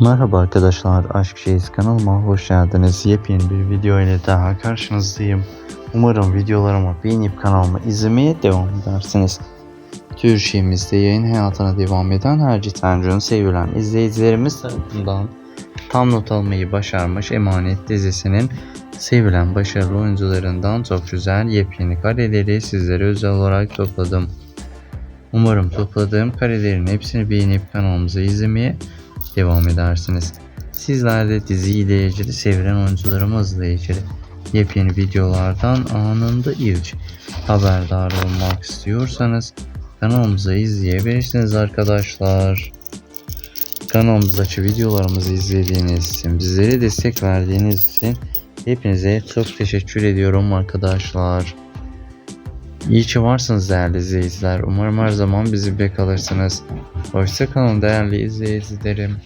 Merhaba arkadaşlar, Aşk Şeyiz kanalıma hoş geldiniz. Yepyeni bir video ile daha karşınızdayım. Umarım videolarımı beğenip kanalımı izlemeye devam edersiniz. Türkiye'mizde yayın hayatına devam eden Herci Tanrı'nın sevilen izleyicilerimiz tarafından tam not almayı başarmış Emanet dizisinin sevilen başarılı oyuncularından çok güzel yepyeni kareleri sizlere özel olarak topladım. Umarım topladığım karelerin hepsini beğenip kanalımızı izlemeye devam edersiniz. Sizler de dizi ile ilgili sevilen oyuncularımızla ilgili yepyeni videolardan anında ilk haberdar olmak istiyorsanız kanalımıza izleyebilirsiniz arkadaşlar. Kanalımızdaki videolarımızı izlediğiniz için, bizlere destek verdiğiniz için hepinize çok teşekkür ediyorum arkadaşlar. İyi ki varsınız değerli izleyiciler. Umarım her zaman bizi bekalırsınız. Hoşçakalın değerli izleyicilerim.